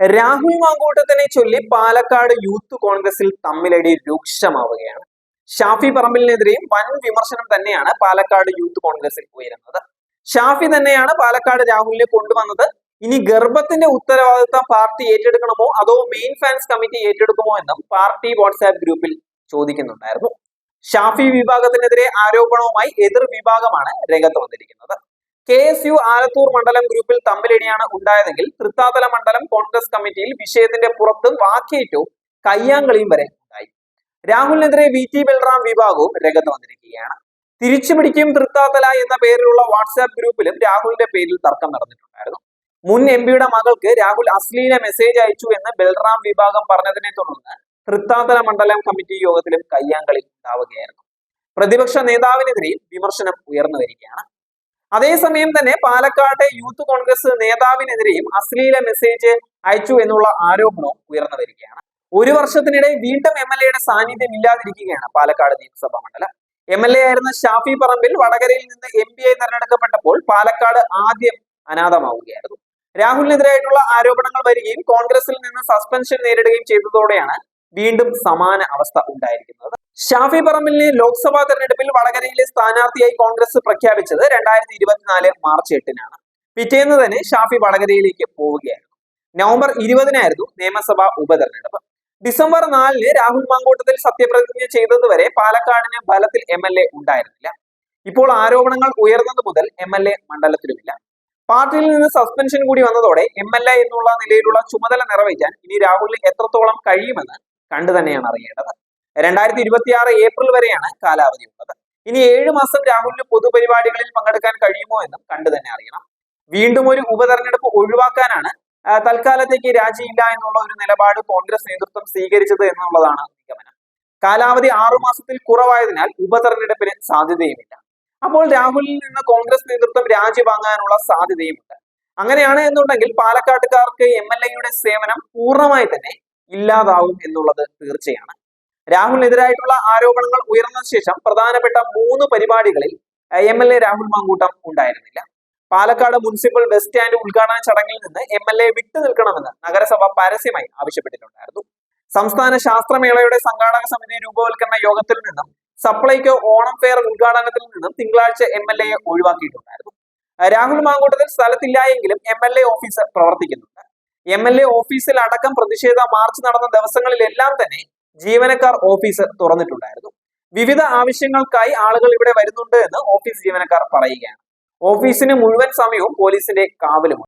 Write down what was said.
രാഹുൽ മാങ്കൂട്ടത്തിനെ ചൊല്ലി പാലക്കാട് യൂത്ത് കോൺഗ്രസിൽ തമ്മിലടി രൂക്ഷമാവുകയാണ്. ഷാഫി പറമ്പിലിനെതിരെയും വൻ വിമർശനം തന്നെയാണ് പാലക്കാട് യൂത്ത് കോൺഗ്രസിൽ ഉയരുന്നത്. ഷാഫി തന്നെയാണ് പാലക്കാട് രാഹുലിനെ കൊണ്ടുവന്നത്. ഇനി ഗർഭത്തിന്റെ ഉത്തരവാദിത്തം പാർട്ടി ഏറ്റെടുക്കണമോ? അതോ മെയിൻ ഫാൻസ് കമ്മിറ്റി ഏറ്റെടുക്കുമോ എന്നും പാർട്ടി വാട്സാപ്പ് ഗ്രൂപ്പിൽ ചോദിക്കുന്നുണ്ടായിരുന്നു. ഷാഫി വിഭാഗത്തിനെതിരെ ആരോപണവുമായി എതിർ വിഭാഗമാണ് രംഗത്ത് വന്നിരിക്കുന്നത്. കെ എസ് യു ആലത്തൂർ മണ്ഡലം ഗ്രൂപ്പിൽ തമ്മിലടിയാണ് ഉണ്ടായതെങ്കിൽ തൃത്താതല മണ്ഡലം കോൺഗ്രസ് കമ്മിറ്റിയിൽ വിഷയത്തിന്റെ പുറത്തും വാക്കേറ്റവും കയ്യാങ്കളിയും വരെ ഉണ്ടായി. രാഹുലിനെതിരെ വി ടി ബൽറാം വിഭാഗവും രംഗത്ത് വന്നിരിക്കുകയാണ്. തിരിച്ചുപിടിക്കും തൃത്താതല എന്ന പേരിലുള്ള വാട്സാപ്പ് ഗ്രൂപ്പിലും രാഹുലിന്റെ പേരിൽ തർക്കം നടന്നിട്ടുണ്ടായിരുന്നു. മുൻ എം പിയുടെ മകൾക്ക് രാഹുൽ അശ്ലീല മെസ്സേജ് അയച്ചു എന്ന് ബൽറാം വിഭാഗം പറഞ്ഞതിനെ തുടർന്ന് തൃത്താതല മണ്ഡലം കമ്മിറ്റി യോഗത്തിലും കയ്യാങ്കളി ഉണ്ടാവുകയായിരുന്നു. പ്രതിപക്ഷ നേതാവിനെതിരെയും വിമർശനം ഉയർന്നു വരികയാണ്. അതേസമയം തന്നെ പാലക്കാട്ടെ യൂത്ത് കോൺഗ്രസ് നേതാവിനെതിരെയും അശ്ലീല മെസ്സേജ് അയച്ചു എന്നുള്ള ആരോപണവും ഉയർന്നു വരികയാണ്. ഒരു വർഷത്തിനിടെ വീണ്ടും എം എൽ എയുടെ സാന്നിധ്യം ഇല്ലാതിരിക്കുകയാണ് പാലക്കാട് നിയമസഭാ മണ്ഡലം. എം എൽ എ ആയിരുന്ന ഷാഫി പറമ്പിൽ വടകരയിൽ നിന്ന് എം പി ആയി തെരഞ്ഞെടുക്കപ്പെട്ടപ്പോൾ പാലക്കാട് ആദ്യം അനാഥമാവുകയായിരുന്നു. രാഹുലിനെതിരായിട്ടുള്ള ആരോപണങ്ങൾ വരികയും കോൺഗ്രസിൽ നിന്ന് സസ്പെൻഷൻ നേരിടുകയും ചെയ്തതോടെയാണ് വീണ്ടും സമാന അവസ്ഥ ഉണ്ടായിരിക്കുന്നത്. ഷാഫി പറമ്പിലിനെ ലോക്സഭാ തെരഞ്ഞെടുപ്പിൽ വടകരയിലെ സ്ഥാനാർത്ഥിയായി കോൺഗ്രസ് പ്രഖ്യാപിച്ചത് രണ്ടായിരത്തി ഇരുപത്തിനാല് മാർച്ച് എട്ടിനാണ്. പിറ്റേന്ന് തന്നെ ഷാഫി വടകരയിലേക്ക് പോവുകയായിരുന്നു. നവംബർ ഇരുപതിനായിരുന്നു നിയമസഭാ ഉപതെരഞ്ഞെടുപ്പ്. ഡിസംബർ നാലിന് രാഹുൽ മാങ്കൂട്ടത്തിൽ സത്യപ്രതിജ്ഞ ചെയ്തതുവരെ പാലക്കാടിന് ഫലത്തിൽ എം എൽ എ ഉണ്ടായിരുന്നില്ല. ഇപ്പോൾ ആരോപണങ്ങൾ ഉയർന്നത് മുതൽ എം എൽ എ മണ്ഡലത്തിലുമില്ല. പാർട്ടിയിൽ നിന്ന് സസ്പെൻഷൻ കൂടി വന്നതോടെ എം എൽ എ എന്നുള്ള നിലയിലുള്ള ചുമതല നിറവേറ്റാൻ ഇനി രാഹുലിന് എത്രത്തോളം കഴിയുമെന്ന് കണ്ടു തന്നെയാണ് അറിയേണ്ടത്. രണ്ടായിരത്തി ഇരുപത്തി ആറ് ഏപ്രിൽ വരെയാണ് കാലാവധി ഉള്ളത്. ഇനി ഏഴു മാസം രാഹുലിന് പൊതുപരിപാടികളിൽ പങ്കെടുക്കാൻ കഴിയുമോ എന്നും കണ്ടു തന്നെ അറിയണം. വീണ്ടും ഒരു ഉപതെരഞ്ഞെടുപ്പ് ഒഴിവാക്കാനാണ് തൽക്കാലത്തേക്ക് രാജിയില്ല എന്നുള്ള ഒരു നിലപാട് കോൺഗ്രസ് നേതൃത്വം സ്വീകരിച്ചത് എന്നുള്ളതാണ് നിഗമനം. കാലാവധി ആറു മാസത്തിൽ കുറവായതിനാൽ ഉപതെരഞ്ഞെടുപ്പിന് സാധ്യതയുമില്ല. അപ്പോൾ രാഹുലിൽ നിന്ന് കോൺഗ്രസ് നേതൃത്വം രാജി വാങ്ങാനുള്ള സാധ്യതയുമുണ്ട്. അങ്ങനെയാണ് എന്നുണ്ടെങ്കിൽ പാലക്കാട്ടുകാർക്ക് എം എൽ എയുടെ സേവനം പൂർണമായി തന്നെ ഇല്ലാതാവും എന്നുള്ളത് തീർച്ചയാണ്. രാഹുലിനെതിരായിട്ടുള്ള ആരോപണങ്ങൾ ഉയർന്ന ശേഷം പ്രധാനപ്പെട്ട മൂന്ന് പരിപാടികളിൽ M L A Rahul Mankoottam ഉണ്ടായിരുന്നില്ല. പാലക്കാട് മുനിസിപ്പൽ ബസ് സ്റ്റാൻഡ് ഉദ്ഘാടന ചടങ്ങിൽ നിന്ന് എം എൽ എ വിട്ടു നിൽക്കണമെന്ന് നഗരസഭ പരസ്യമായി ആവശ്യപ്പെട്ടിട്ടുണ്ടായിരുന്നു. സംസ്ഥാന ശാസ്ത്രമേളയുടെ സംഘാടക സമിതി രൂപവൽക്കരണ യോഗത്തിൽ നിന്നും സപ്ലൈകോ ഓണം ഫെയർ ഉദ്ഘാടനത്തിൽ നിന്നും തിങ്കളാഴ്ച എം എൽ എയെ ഒഴിവാക്കിയിട്ടുണ്ടായിരുന്നു. രാഹുൽ മാങ്കൂട്ടത്തിൽ സ്ഥലത്തില്ല എങ്കിലും എം എൽ എ ഓഫീസ് പ്രവർത്തിക്കുന്നുണ്ട്. എം എൽ എ ഓഫീസിൽ അടക്കം പ്രതിഷേധ മാർച്ച് നടന്ന ദിവസങ്ങളിലെല്ലാം തന്നെ ജീവനക്കാർ ഓഫീസ് തുറന്നിട്ടുണ്ടായിരുന്നു. വിവിധ ആവശ്യങ്ങൾക്കായി ആളുകൾ ഇവിടെ വരുന്നുണ്ട് എന്ന് ഓഫീസ് ജീവനക്കാർ പറയുകയാണ്. ഓഫീസിന് മുഴുവൻ സമയവും പോലീസിന്റെ കാവലുമുണ്ട്